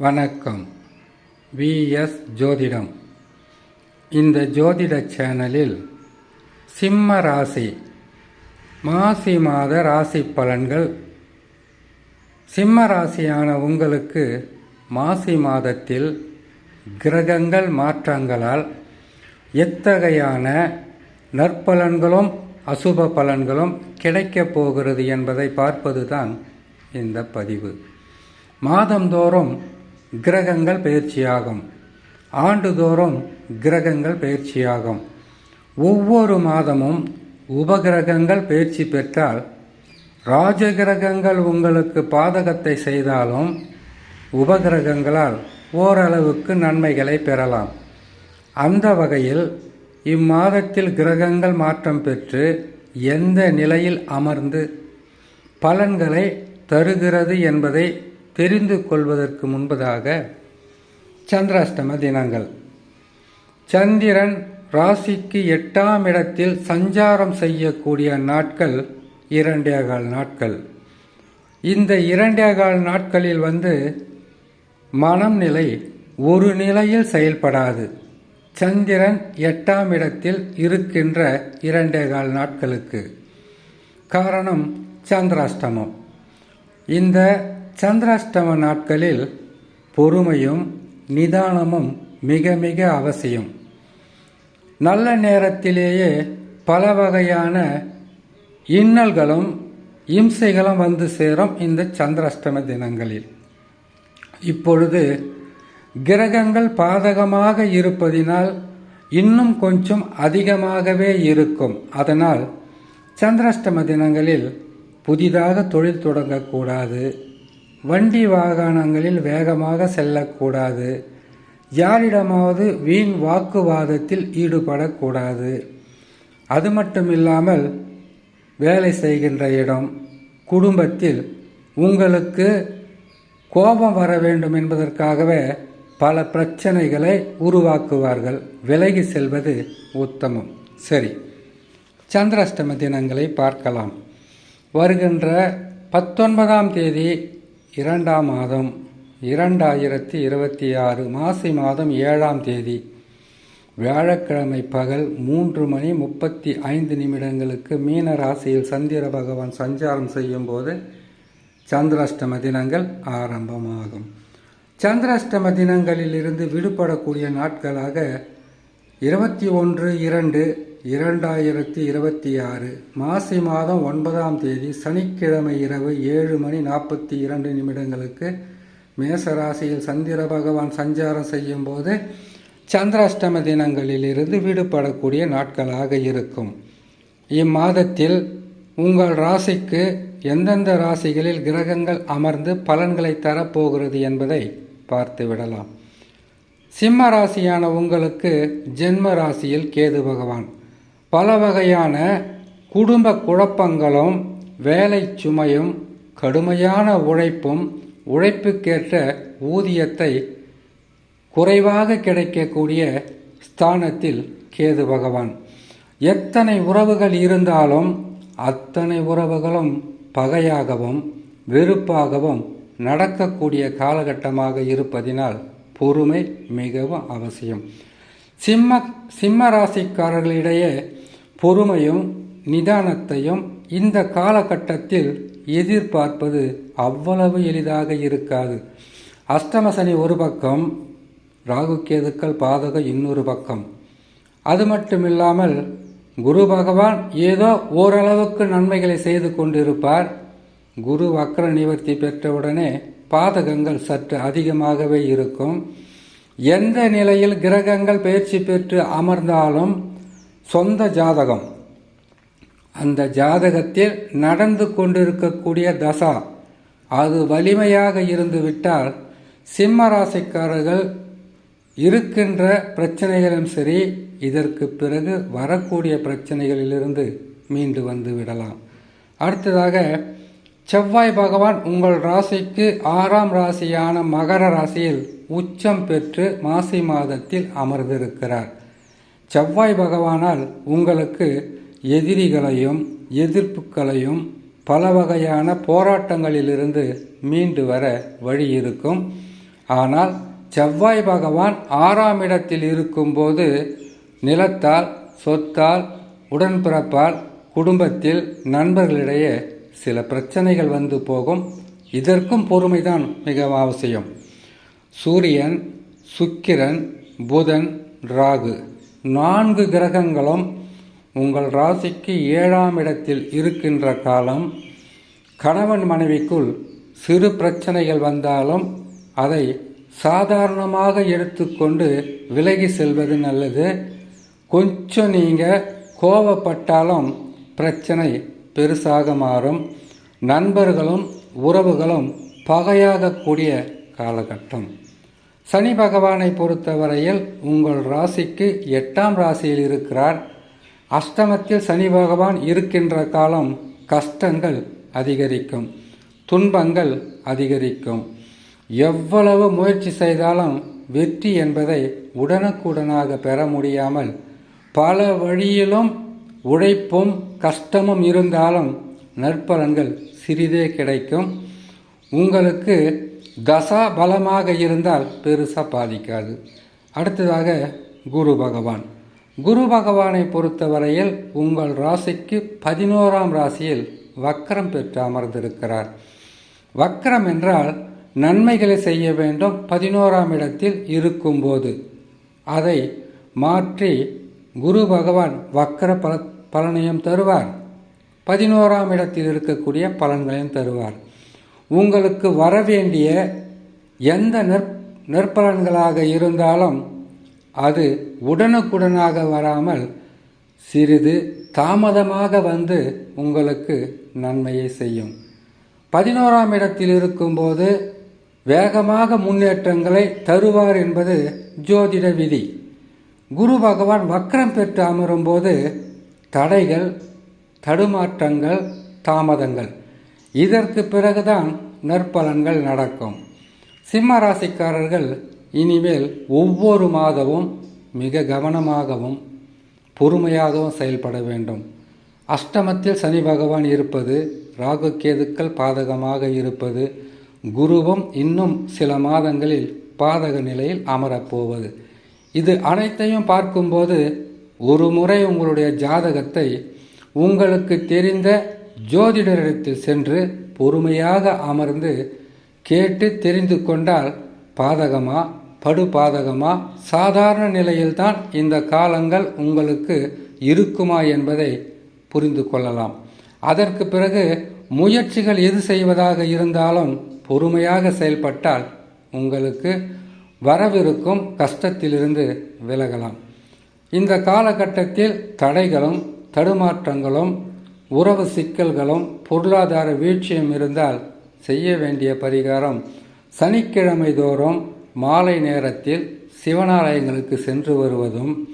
வணக்கம். விஎஸ் ஜோதிடம். இந்த ஜோதிட சேனலில் சிம்ம ராசி மாசி மாத ராசி பலன்கள். சிம்ம ராசியான உங்களுக்கு மாசி மாதத்தில் கிரகங்கள் மாற்றங்களால் எத்தகையான நற்பலன்களும் அசுப பலன்களும் கிடைக்கப் போகிறது என்பதை பார்ப்பதுதான் இந்த பதிவு. மாதந்தோறும் கிரகங்கள் பயிற்சியாகும். ஆண்டுதோறும் கிரகங்கள் பயிற்சியாகும். ஒவ்வொரு மாதமும் உபகிரகங்கள் பயிற்சி பெற்றால் ராஜகிரகங்கள் உங்களுக்கு பாதகத்தை செய்தாலும் உபகிரகங்களால் ஓரளவுக்கு நன்மைகளை பெறலாம். அந்த வகையில் இம்மாதத்தில் கிரகங்கள் மாற்றம் பெற்று எந்த நிலையில் அமர்ந்து பலன்களை தருகிறது என்பதை தெரிந்து கொள்வதற்கு முன்பதாக சந்திராஷ்டம தினங்கள். சந்திரன் ராசிக்கு எட்டாம் இடத்தில் சஞ்சாரம் செய்யக்கூடிய நாட்கள் இரண்டேகால் நாட்கள். இந்த இரண்டேகால் நாட்களில் வந்து மனம் நிலை ஒரு நிலையில் செயல்படாது. சந்திரன் எட்டாம் இடத்தில் இருக்கின்ற இரண்டேகால் நாட்களுக்கு. காரணம் சந்திராஷ்டமம். இந்த சந்திராஷ்டம நாட்களில் பொறுமையும் நிதானமும் மிக மிக அவசியம். நல்ல நேரத்திலேயே பல வகையான இன்னல்களும் இம்சைகளும் வந்து சேரும் இந்த சந்திராஷ்டம தினங்களில். இப்பொழுது கிரகங்கள் பாதகமாக இருப்பதினால் இன்னும் கொஞ்சம் அதிகமாகவே இருக்கும். அதனால் சந்திராஷ்டம தினங்களில் புதிதாக தொழில் தொடங்கக்கூடாது. வண்டி வாகனங்களில் வேகமாக செல்லக்கூடாது. யாரிடமாவது வீண் வாக்குவாதத்தில் ஈடுபடக்கூடாது. அது மட்டும் இல்லாமல் வேலை செய்கின்ற இடம் குடும்பத்தில் உங்களுக்கு கோபம் வர வேண்டும் என்பதற்காகவே பல பிரச்சனைகளை உருவாக்குவார்கள். விலகி செல்வது உத்தமம். சரி சந்திராஷ்டம தினங்களை பார்க்கலாம். வருகின்ற பத்தொன்பதாம் தேதி இரண்டாம் மாதம் இரண்டாயிரத்தி இருபத்தி ஆறு மாசி மாதம் ஏழாம் தேதி. வியாழக்கிழமை பகல் மூன்று மணி முப்பத்தி ஐந்து நிமிடங்களுக்கு மீன ராசியில் சந்திர பகவான் சஞ்சாரம் செய்யும் போது சந்திராஷ்டம தினங்கள் ஆரம்பமாகும். சந்திராஷ்டம தினங்களில் இருந்து விடுபடக்கூடிய நாட்களாக இருபத்தி ஒன்று இரண்டு இரண்டாயிரத்தி இருபத்தி ஆறு மாசி மாதம் ஒன்பதாம் தேதி சனிக்கிழமை இரவு ஏழு மணி நாற்பத்தி இரண்டு நிமிடங்களுக்கு மேசராசியில் சந்திர பகவான் சஞ்சாரம் செய்யும் போது சந்திராஷ்டம தினங்களிலிருந்து விடுபடக்கூடிய நாட்களாக இருக்கும். இம்மாதத்தில் உங்கள் ராசிக்கு எந்தெந்த ராசிகளில் கிரகங்கள் அமர்ந்து பலன்களை தரப்போகிறது என்பதை பார்த்து விடலாம். சிம்ம ராசியான உங்களுக்கு ஜென்ம ராசியில் கேது பகவான் பல வகையான குடும்ப குழப்பங்களும் வேலை சுமையும் கடுமையான உழைப்பும் உழைப்புக்கேற்ற ஊதியத்தை குறைவாக கிடைக்கக்கூடிய ஸ்தானத்தில் கேது பகவான். எத்தனை உறவுகள் இருந்தாலும் அத்தனை உறவுகளும் பகையாகவும் வெறுப்பாகவும் நடக்கக்கூடிய காலகட்டமாக இருப்பதினால் பொறுமை மிகவும் அவசியம். சிம்ம சிம்ம ராசிக்காரர்களிடையே பொறுமையும் நிதானத்தையும் இந்த காலகட்டத்தில் எதிர்பார்ப்பது அவ்வளவு எளிதாக இருக்காது. அஷ்டமசனி ஒரு பக்கம் ராகுகேதுக்கள் பாதகம் இன்னொரு பக்கம். அது மட்டுமில்லாமல் குரு பகவான் ஏதோ ஓரளவுக்கு நன்மைகளை செய்து கொண்டிருப்பார். குரு வக்ர நிவர்த்தி பெற்றவுடனே பாதகங்கள் சற்று அதிகமாகவே இருக்கும். எந்த நிலையில் கிரகங்கள் பயிற்சி பெற்று அமர்ந்தாலும் சொந்த ஜாதகம். அந்த ஜாதகத்தில் நடந்து கொண்டிருக்கக்கூடிய தசா அது வலிமையாக இருந்து விட்டால் சிம்ம ராசிக்காரர்கள் இருக்கின்ற பிரச்சனைகளும் சரி இதற்கு பிறகு வரக்கூடிய பிரச்சனைகளிலிருந்து மீண்டு வந்து விடலாம். அடுத்ததாக செவ்வாய் பகவான் உங்கள் ராசிக்கு ஆறாம் ராசியான மகர ராசியில் உச்சம் பெற்று மாசி மாதத்தில் அமர்ந்திருக்கிறார். செவ்வாய் பகவானால் உங்களுக்கு எதிரிகளையும் எதிர்ப்புகளையும் பல வகையான போராட்டங்களிலிருந்து மீண்டு வர வழி இருக்கும். ஆனால் செவ்வாய் பகவான் ஆறாம் இடத்தில் இருக்கும்போது நிலத்தால் சொத்தால் உடன்பிறப்பால் குடும்பத்தில் நண்பர்களிடையே சில பிரச்சனைகள் வந்து போகும். இதற்கும் பொறுமைதான் மிக அவசியம். சூரியன் சுக்கிரன் புதன் ராகு. நான்கு கிரகங்களும் உங்கள் ராசிக்கு ஏழாம் இடத்தில் இருக்கின்ற காலம் கணவன் மனைவிக்குள் சிறு பிரச்சனைகள் வந்தாலும் அதை சாதாரணமாக எடுத்துக்கொண்டு விலகி செல்வது நல்லது. கொஞ்சம் நீங்கள் கோபப்பட்டாலும் பிரச்சனை பெருசாக மாறும். நண்பர்களும் உறவுகளும் பகையாகக்கூடிய காலகட்டம். சனி பகவானை பொறுத்தவரையில் உங்கள் ராசிக்கு எட்டாம் ராசியில் இருக்கிறார். அஷ்டமத்தில் சனி பகவான் இருக்கின்ற காலம் கஷ்டங்கள் அதிகரிக்கும் துன்பங்கள் அதிகரிக்கும். எவ்வளவு முயற்சி செய்தாலும் வெற்றி என்பதை உடனுக்குடனாக பெற முடியாமல் பல வழியிலும் உழைப்பும் கஷ்டமும் இருந்தாலும் நற்பலன்கள் சிறிதே கிடைக்கும். உங்களுக்கு தசா பலமாக இருந்தால் பெருசாக பாதிக்காது. அடுத்ததாக குரு பகவான். குரு பகவானை பொறுத்தவரையில் உங்கள் ராசிக்கு பதினோராம் ராசியில் வக்கரம் பெற்று அமர்ந்திருக்கிறார். வக்கரம் என்றால் நன்மைகளை செய்ய வேண்டும் பதினோராம் இடத்தில் இருக்கும்போது. அதை மாற்றி குரு பகவான் வக்கர பல பலனையும் தருவார். பதினோராம் இடத்தில் இருக்கக்கூடிய பலன்களையும் தருவார். உங்களுக்கு வரவேண்டிய எந்த நற் நற்பலன்களாக இருந்தாலும் அது உடனுக்குடனாக வராமல் சிறிது தாமதமாக வந்து உங்களுக்கு நன்மையை செய்யும். பதினோராம் இடத்தில் இருக்கும்போது வேகமாக முன்னேற்றங்களை தருவார் என்பது ஜோதிட விதி. குரு பகவான் வக்கரம் பெற்று அமரும்போது தடைகள் தடுமாற்றங்கள் தாமதங்கள். இதற்கு பிறகுதான் நற்பலன்கள் நடக்கும். சிம்ம ராசிக்காரர்கள் இனிமேல் ஒவ்வொரு மாதமும் மிக கவனமாகவும் பொறுமையாகவும் செயல்பட வேண்டும். அஷ்டமத்தில் சனி பகவான் இருப்பது ராகு கேதுக்கள் பாதகமாக இருப்பது குருவும் இன்னும் சில மாதங்களில் பாதக நிலையில் அமரப்போவது. இது அனைத்தையும் பார்க்கும்போது ஒரு முறை உங்களுடைய ஜாதகத்தை உங்களுக்கு தெரிந்த ஜோதிடரிடத்தில் சென்று பொறுமையாக அமர்ந்து கேட்டு தெரிந்து கொண்டால் பாதகமா படு பாதகமா சாதாரண நிலையில்தான் இந்த காலங்கள் உங்களுக்கு இருக்குமா என்பதை புரிந்து கொள்ளலாம். அதற்கு பிறகு முயற்சிகள் எது செய்வதாக இருந்தாலும் பொறுமையாக செயல்பட்டால் உங்களுக்கு வரவிருக்கும் கஷ்டத்திலிருந்து விலகலாம். இந்த காலகட்டத்தில் தடைகளும் தடுமாற்றங்களும் உறவு சிக்கல்களும் பொருளாதார வீழ்ச்சியும் இருந்தால் செய்ய வேண்டிய பரிகாரம் சனிக்கிழமை தோறும் மாலை நேரத்தில் சிவனாலயங்களுக்கு சென்று வருவதும்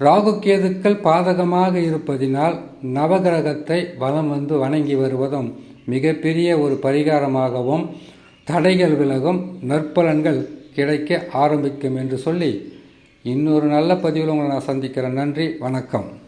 ராகுகேதுக்கள் பாதகமாக இருப்பதினால் நவகிரகத்தை வலம் வந்து வணங்கி வருவதும் மிகப்பெரிய ஒரு பரிகாரமாகவும் தடைகள் விலகும் நற்பலன்கள் கிடைக்க ஆரம்பிக்கும் என்று சொல்லி இன்னொரு நல்ல பதிவில் உங்களை நான் சந்திக்கிறேன். நன்றி வணக்கம்.